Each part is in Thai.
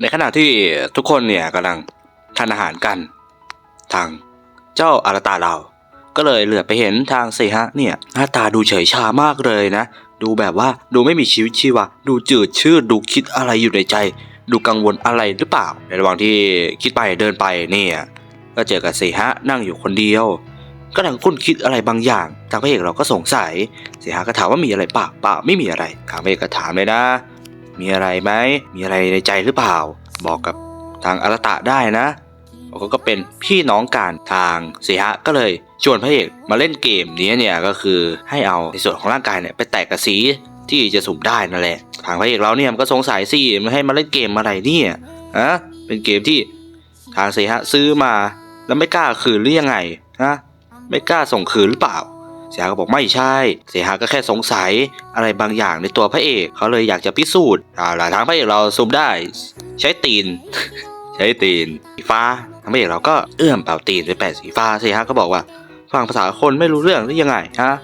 ในขณะที่ทุกคนเนี่ยกำลังทานอาหารกัน ทางเจ้าอารตาเรา ก็เลยเหลือไปเห็นทางเซฮะเนี่ยหน้าตาดูเฉยชามากเลยนะ ดูแบบว่าดูไม่มีชีวิตชีวาดูจืดชืดดูคิดอะไรอยู่ในใจ ดูกังวลอะไรหรือเปล่า ในระหว่างที่คิดไปเดินไปเนี่ยก็เจอกับเซฮะนั่งอยู่คนเดียวก็กำลังคุ้นคิดอะไรบางอย่าง ทางพระเอกเราก็สงสัยเซฮะก็ถามว่ามีอะไรเปล่าเปล่าไม่มีอะไร ทางพระเอกก็ถามเลยนะ มีอะไรไหมมีอะไรในใจหรือเปล่า บอกกับทางอารตะได้นะเขาก็เป็นพี่น้องกันทางเซฮะก็เลยชวนพระเอกมาเล่นเกมนี้เนี่ยก็คือให้เอาในส่วนของร่างกายเนี่ยไปแตกกับสีที่จะสุ่มได้นั่นแหละทางพระเอกเราเนี่ยมันก็สงสัยสิมันให้มาเล่นเกมอะไรเนี่ยฮะเป็นเกมที่ทางเซฮะซื้อมาแล้วไม่กล้าคืนหรือยังไงฮะไม่กล้าส่งคืนหรือเปล่า เสียหาก็บอกไม่ใช่ เสียฮาก็แค่สงสัยอะไรบางอย่างในตัวพระเอกเขาเลยอยากจะพิสูจน์อ่าหลายทางพระเอกเราซูมได้ ใช้ตีน ใช้ตีนสีฟ้าทางพระเอกเราก็เอื้อมเป่าตีนไปแปะสีฟ้าเสียฮาก็บอกว่าฟังภาษาคนไม่รู้เรื่องหรือยังไงฮะ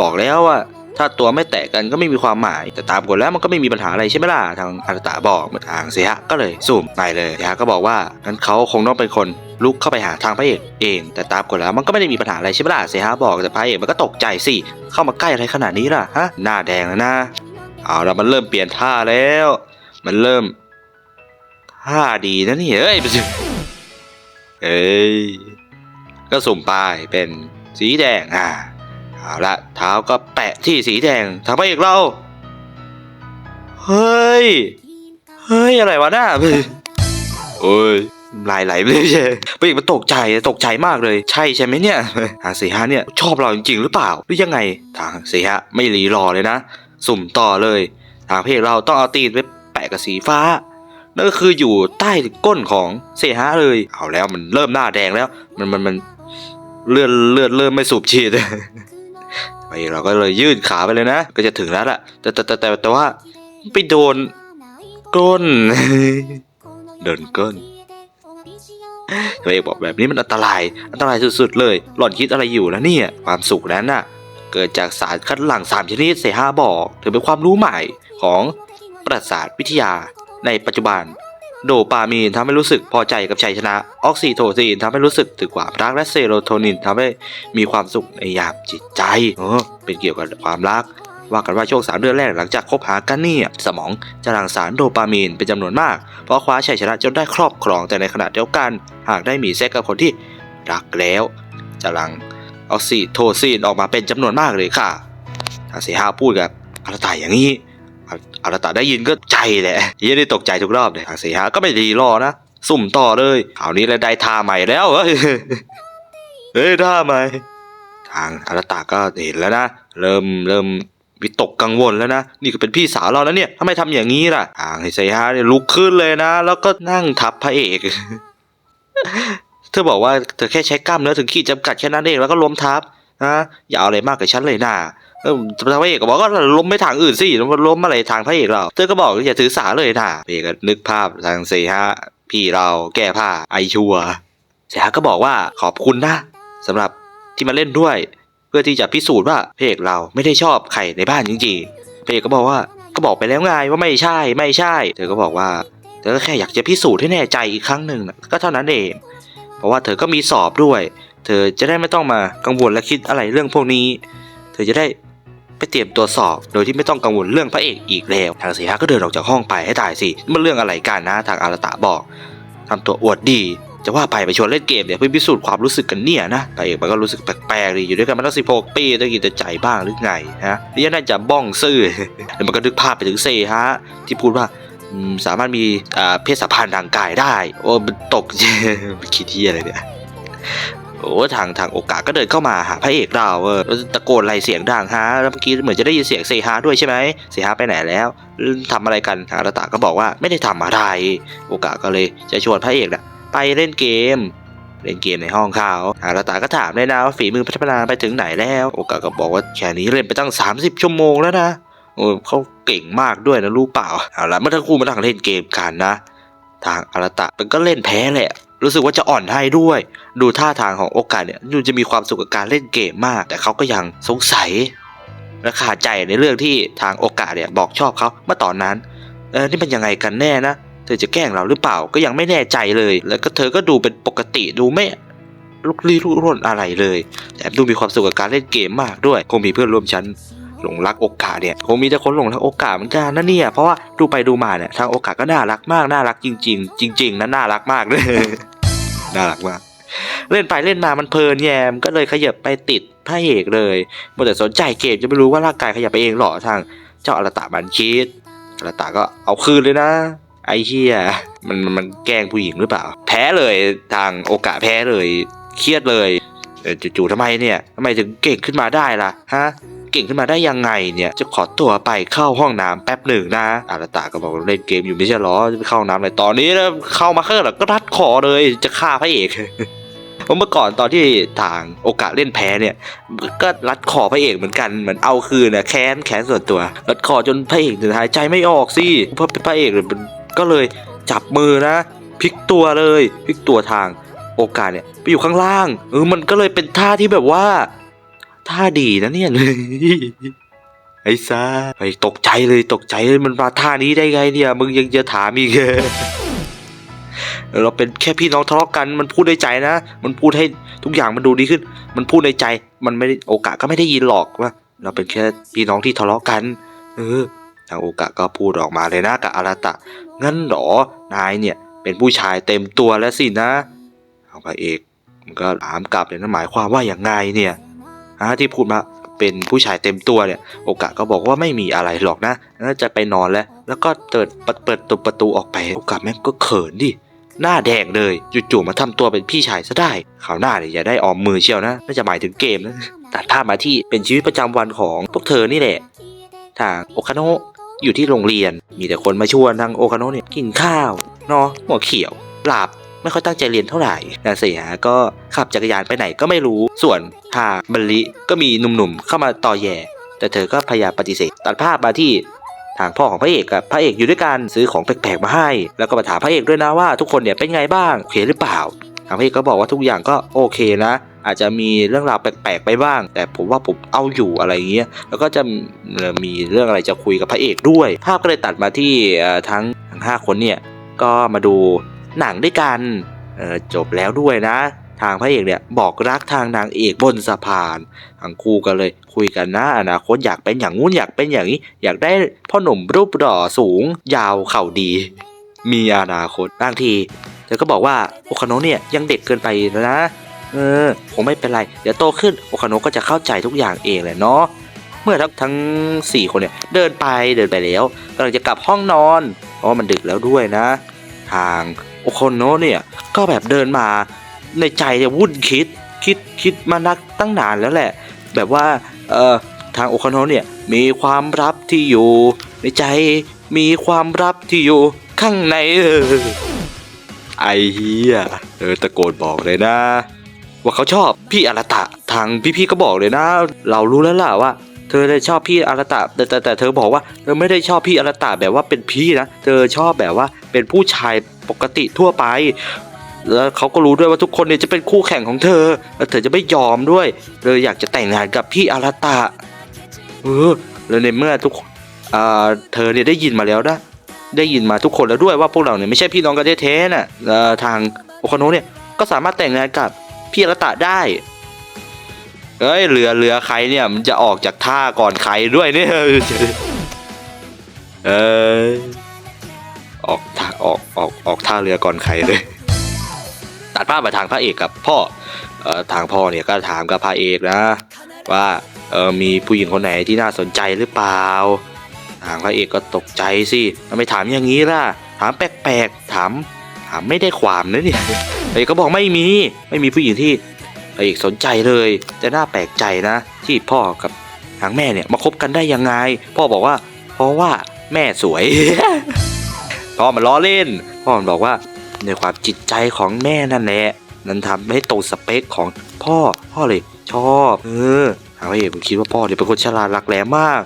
บอกแล้วว่า ถ้าตัวไม่แตกกันก็ไม่มีความหมาย แต่ตามกฎแล้วมันก็ไม่มีปัญหาอะไรใช่ไหมล่ะทางอาตาบอกเมือนทางเสียฮะก็เลยสุ่มไปเลยเสียฮะก็บอกว่างั้นเขาคงต้องเป็นคนลุกเข้าไปหาทางพระเอกเอง แต่ตามกฎแล้วมันก็ไม่ได้มีปัญหาอะไรใช่ไหมล่ะเสียฮะบอกแต่พระเอกมันก็ตกใจสิเข้ามาใกล้อะไรขนาดนี้ล่ะฮะหน้าแดงแล้วนะเอาแล้วมันเริ่มเปลี่ยนท่าแล้ว มันเริ่มท่าดีนะนี่เอ้ยไปสิเอ้ยก็สุ่มไปเป็นสีแดงอ่า เอาละเท้าก็แปะที่สีแดงทางพระเอกเรา เฮ้ย เฮ้ย อะไรวะหน้าโอ้ยลายไหลไปเลยใช่พระเอกมันตกใจตกใจมากเลย ใช่ใช่ไหมเนี่ยทาสีฮะเนี่ย ชอบเราจริงๆหรือเปล่าหรือยังไง ทางสีฮะไม่รีรอเลยนะ สุ่มต่อเลย ทางพระเอกเราต้องเอาตีนไปแปะกับสีฟ้านั่นก็คืออยู่ใต้ก้นของเสียฮะเลย เอาแล้วมันเริ่มหน้าแดงแล้ว มันมันมันเลือดเลือดเริ่มไม่สูบฉีด ไปเราก็เลยยื่นขาไปเลยนะ ก็จะถึงแล้วล่ะ แต่แต่แต่แต่ว่าไปโดนก้นโดนก้นตัวเอกบอกแบบนี้มันอันตราย อันตรายสุดๆเลย หล่อนคิดอะไรอยู่นะเนี่ย ความสุขนั้นน่ะ เกิดจากสารคัดหลั่งสามชนิดเซฮาบอก ถือเป็นความรู้ใหม่ของประสาทวิทยาในปัจจุบัน โดปามีนทำให้รู้สึกพอใจกับชัยชนะ ออกซิโทซินทำให้รู้สึกถึงความรักและเซโรโทนินทำให้มีความสุขในยามจิตใจเออเป็นเกี่ยวกับความรัก ว่ากันว่าช่วงสามเดือนแรกหลังจากคบหากันเนี่ยสมองจะหลั่งสารโดปามีนเป็นจำนวนมาก เพราะคว้าชัยชนะจนได้ครอบครองแต่ในขณะเดียวกัน หากได้มีเซ็กกับคนที่รักแล้ว จะหลั่งออกซิโทซินออกมาเป็นจำนวนมากเลยค่ะทาเสียหาพูดกับอารตายอย่างนี้ อารตาได้ยินก็ใจแหละยี่ได้ตกใจทุกรอบเลยทาเสียหาก็ไม่ดีรอนะ สุ่มต่อเลยคราวนี้เลยได้ท่าใหม่แล้วเฮ้ยเฮ้ยท่าใหม่ ทางอารตาก็เห็นแล้วนะ เริ่มเริ่มวิตกกังวลแล้วนะ นี่ก็เป็นพี่สาวเราแล้วเนี่ยทำไมทำอย่างนี้ล่ะทางไฮเซฮาเนี่ยลุกขึ้นเลยนะ แล้วก็นั่งทับพระเอกเธอบอกว่าเธอแค่ใช้กล้ามเนื้อถึงขีดจำกัดแค่นั้นเองแล้วก็ล้มทับนะอย่าเอาอะไรมากกับฉันเลยนะ เออพระเอกก็บอกก็ล้มไม่ทางอื่นสิล้มอะไรทางพระเอกเราเธอก็บอกอย่าถือสาเลยนะพระเอกก็นึกภาพทางเซฮะพี่เราแก้ผ้าไอชัวเซฮะก็บอกว่าขอบคุณนะสำหรับที่มาเล่นด้วย เพื่อที่จะพิสูจน์ว่าพระเอกเราไม่ได้ชอบใครในบ้านจริงๆพระเอกก็บอกว่าก็บอกไปแล้วไงว่าไม่ใช่ไม่ใช่ เธอก็บอกว่าเธอก็แค่อยากจะพิสูจน์ให้แน่ใจอีกครั้งหนึ่งก็เท่านั้นเอง เพราะว่าเธอก็มีสอบด้วย เธอจะได้ไม่ต้องมากังวลและคิดอะไรเรื่องพวกนี้ เธอจะได้ไปเตรียมตัวสอบ โดยที่ไม่ต้องกังวลเรื่องพระเอกอีกแล้วทางเสียฮะก็เดินออกจากห้องไปให้ตายสิมันเรื่องอะไรกันนะทางอารตะบอกทำตัวอวดดี จะว่าไปไปชวนเล่นเกมเนี่ยเพื่อพิสูจน์ความรู้สึกกันเนี่ยนะพระเอกมันก็รู้สึกแปลกๆดีอยู่ด้วยกันมาตั้งสิบหกปีต้องกินแต่ใจบ้างหรือไงฮะนี่น่าจะบ้องซื่อแล้วมันก็นึกภาพไปถึงเซฮะที่พูดว่าสามารถมีเพศสัมพันธ์ทางกายได้ โอ้มันตกคิดที่อะไรเนี่ย โอ้ทางทางโอกาสก็เดินเข้ามาหาพระเอกเราเออตะโกนอะไรเสียงดังฮะแล้วเมื่อกี้เหมือนจะได้ยินเสียงเซฮาด้วยใช่ไหมเซฮาไปไหนแล้วทำอะไรกันทางอารตาก็บอกว่าไม่ได้ทำอะไร โอกาสก็เลยจะชวนพระเอกนะไปเล่นเกมเล่นเกมในห้องเขาอาราตาก็ถามเลยนะว่าฝีมือพัฒนาไปถึงไหนแล้ว โอกาสก็บอกว่าแค่นี้เล่นไปตั้ง 30 ชั่วโมงแล้วนะโอ้เขาเก่งมากด้วยนะรู้เปล่าเอาละเมื่อทั้งคู่มาตั้งเล่นเกมกันนะ ทางอาราตะมันก็เล่นแพ้แหละ รู้สึกว่าจะอ่อนให้ด้วย ดูท่าทางของโอกาสเนี่ยดูจะมีความสุขกับการเล่นเกมมาก แต่เขาก็ยังสงสัยและขาดใจในเรื่องที่ทางโอกาสเนี่ยบอกชอบเขาเมื่อตอนนั้นเออนี่มันยังไงกันแน่นะเธอจะแกล้งเราหรือเปล่าก็ยังไม่แน่ใจเลย แล้วก็เธอก็ดูเป็นปกติดูไม่ลุกลี้ลุกลนอะไรเลยแถมดูมีความสุขกับการเล่นเกมมากด้วย คงมีเพื่อนร่วมชั้น หลงรักโอกาสเนี่ยคงมีแต่คนหลงรักโอกาสเหมือนกันนะเนี่ยเพราะว่าดูไปดูมาเนี่ยทางโอกาสก็น่ารักมากน่ารักจริง ๆ จริง ๆนะน่ารักมากเลยน่ารักมากเล่นไปเล่นมามันเพลินแยมก็เลยขยับไปติดพระเอกเลยมัวแต่สนใจเกมจะไม่รู้ว่าร่างกายขยับไปเองหรอทางเจ้าอรตะมันคิดอรตะก็เอาคืนเลยนะ ไอ้เหี้ยมันมันแกล้งผู้หญิงหรือเปล่า แพ้เลยทางโอกาสแพ้เลย เครียดเลย จู่ๆทำไมเนี่ยทำไมถึงเก่งขึ้นมาได้ล่ะฮะเก่งขึ้นมาได้ยังไงเนี่ยจะขอตัวไปเข้าห้องน้ำแป๊บหนึ่งนะอารตาก็บอกเล่นเกมอยู่ไม่ใช่หรอจะไปเข้าห้องน้ำเลยตอนนี้นะเข้ามาข้างหลังก็รัดคอเลยจะฆ่าพระเอกเมื่อก่อนตอนที่ทางโอกาสเล่นแพ้เนี่ย ก็รัดคอพระเอกเหมือนกันเหมือนเอาคืนนะแค้นแค้นส่วนตัว รัดคอจนพระเอกเนี่หายใจไม่ออกสิเพราะพระเอกมันก็เลยจับมือนะพลิกตัวเลยพลิกตัวทาง โอกาสเนี่ยไปอยู่ข้างล่างเออมันก็เลยเป็นท่าที่แบบว่าท่าดีนะเนี่ยเลยไอ้ซ่าไปตกใจเลยตกใจเลยมันมาท่านี้ได้ไงเนี่ยมึงยังจะถามอีกเราเป็นแค่พี่น้องทะเลาะกันมันพูดในใจนะ มันพูดให้ทุกอย่างมันดูดีขึ้น มันพูดในใจมันไม่ได้โอกาสก็ไม่ได้ยินหรอกว่า เราเป็นแค่พี่น้องที่ทะเลาะกัน เออทางโอกาสก็พูดออกมาเลยนะกับอาราตะงั้นเหรอนายเนี่ยเป็นผู้ชายเต็มตัวแล้วสินะ เอาพระเอกมันก็ถามกลับเลยนะหมายความว่าอย่างไงเนี่ยฮะที่พูดมาเป็นผู้ชายเต็มตัวเนี่ย โอกาก็บอกว่าไม่มีอะไรหรอกนะน่าจะไปนอนแล้ว แล้วก็เปิดเปิดตัวประตูออกไปโอกาแม่งก็เขินดิหน้าแดงเลยจู่ๆมาทำตัวเป็นพี่ชายซะได้ข่าวหน้าเนี่ยอย่าได้ออมมือเชียวนะน่าจะหมายถึงเกมนะตัดภาพมาที่เป็นชีวิตประจำวันของพวกเธอนี่แหละทางโอคาโนะอยู่ที่โรงเรียนมีแต่คนมาชวนทางโอคาโนะเนี่ยกินข้าวเนาะหัวเขียวหลับ ไม่ค่อยตั้งใจเรียนเท่าไหร่นางเสียก็ขับจักรยานไปไหนก็ไม่รู้ส่วนทางบัลลิก็มีหนุ่มๆเข้ามาต่อแย่แต่เธอก็พยายามปฏิเสธตัดภาพมาที่ทางพ่อของพระเอกกับพระเอกอยู่ด้วยกันซื้อของแปลกๆมาให้ แล้วก็มาถามพระเอกด้วยนะว่าทุกคนเนี่ยเป็นไงบ้างโอเคหรือเปล่าทางพระเอกก็บอกว่าทุกอย่างก็โอเคนะ อาจจะมีเรื่องราวแปลกๆไปบ้าง แต่ผมว่าผมเอาอยู่อะไรอย่างเงี้ยแล้วก็จะมีเรื่องอะไรจะคุยกับพระเอกด้วย ภาพก็เลยตัดมาที่ทั้งทั้งห้าคนเนี่ยก็มาดู หนังด้วยกันเอ่อจบแล้วด้วยนะ ทางพระเอกเนี่ยบอกรักทางนางเอกบนสะพานทั้งคู่กันเลยคุยกันนะอนาคตอยากเป็นอย่างงู้นอยากเป็นอย่างนี้ อยากได้พ่อหนุ่มรูปหล่อสูง ยาวเข่าดี มีอนาคตบางทีเธอก็บอกว่าโอคาโนะเนี่ยยังเด็กเกินไปนะเออคงไม่เป็นไร เดี๋ยวโตขึ้นโอคาโนะก็จะเข้าใจทุกอย่างเองแหละเนาะเมื่อทั้งทั้งสี่คนเนี่ยเดินไปเดินไปแล้วกำลังจะกลับห้องนอน เพราะว่ามันดึกแล้วด้วยนะ ทาง โอคาโนะเนี่ย ก็แบบเดินมาในใจเนี่ยวุ่นคิดคิดคิดมานักตั้งนานแล้วแหละ แบบว่าเอ่อทางโอคโนะเนี่ยมีความลับที่อยู่ในใจมีความลับที่อยู่ข้างในเออไอเฮียเออตะโกนบอกเลยนะ ว่าเขาชอบพี่อารตะทางพี่ๆก็บอกเลยนะ เรารู้แล้วล่ะว่า เธอได้ชอบพี่อารตะแต่แต่แต่เธอบอกว่าเธอไม่ได้ชอบพี่อารตะแบบว่าเป็นพี่นะเธอชอบแบบว่าเป็นผู้ชายปกติทั่วไป แล้วเขาก็รู้ด้วยว่าทุกคนเนี่ยจะเป็นคู่แข่งของเธอแล้วเธอจะไม่ยอมด้วยเธออยากจะแต่งงานกับพี่อารตะเออแล้วในเมื่อทุกอ่าเธอเนี่ยได้ยินมาแล้วนะได้ยินมาทุกคนแล้วด้วยว่าพวกเราเนี่ยไม่ใช่พี่น้องกันแท้ๆน่ะเอ่อทางโอคโนะเนี่ยก็สามารถแต่งงานกับพี่อารตะได้ เอ้ยเรือเรือใครเนี่ยมันจะออกจากท่าก่อนใครด้วยเนี่ยเออออกท่าออกออกออกท่าเรือก่อนใครเลย ตัดภาพมาทางพระเอกกับพ่อเอ่อทางพ่อเนี่ยก็ถามกับพระเอกนะ ว่าเออมีผู้หญิงคนไหนที่น่าสนใจหรือเปล่า ทางพระเอกก็ตกใจสิทำไมถามอย่างนี้ล่ะ ถามแปลกๆถามถามไม่ได้ความนะเนี่ยพระเอกก็บอกไม่มีไม่มีผู้หญิงที่ เอกสนใจเลย แต่น่าแปลกใจนะ ที่พ่อกับทางแม่เนี่ยมาคบกันได้ยังไง พ่อบอกว่า เพราะว่าแม่สวย พ่อมันล้อเล่น พ่อมันบอกว่าในความจิตใจของแม่นั่นแหละนั้นทำให้ตรงสเปคของพ่อพ่อเลยชอบเออทางพระเอกผมคิดว่าพ่อเนี่ยเป็นคนฉลาดหลักแหลมมาก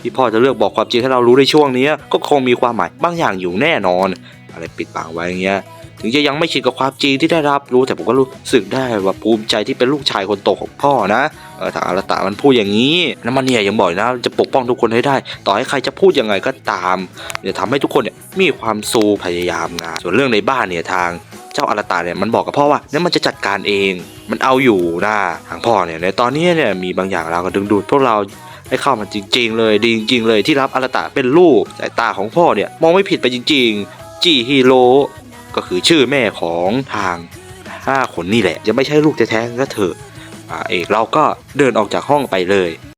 ที่พ่อจะเลือกบอกความจริงให้เรารู้ในช่วงนี้ก็คงมีความหมายบางอย่างอยู่แน่นอน อะไรปิดบังไว้อย่างเงี้ยถึงจะยังไม่ชินกับความจริงที่ได้รับรู้แต่ผมก็รู้สึกได้ว่าภูมิใจที่เป็นลูกชายคนโตของพ่อนะเออถ้าอารตะมันพูดอย่างนี้แล้วมันเนี่ยยังบอกนะจะปกป้องทุกคนให้ได้ ต่อให้ใครจะพูดยังไงก็ตามจะทำให้ทุกคนเนี่ยมีความสูพยายามงานส่วนเรื่องในบ้านเนี่ยทางเจ้าอารตะเนี่ยมันบอกกับพ่อว่าเนี่ยมันจะจัดการเอง มันเอาอยู่นะทางพ่อเนี่ยในตอนนี้เนี่ยมีบางอย่างเราก็ดึงดูดพวกเราให้เข้ามาจริง ๆ เลยดีจริงๆเลยที่รับอารตะเป็นลูกสายตาของพ่อเนี่ยมองไม่ผิดไปจริง ๆ จีฮิโร่ก็คือชื่อแม่ของทางห้าคนนี่แหละ จะไม่ใช่ลูกแท้ๆก็เถอะอ่าเอกเราก็เดินออกจากห้องไปเลย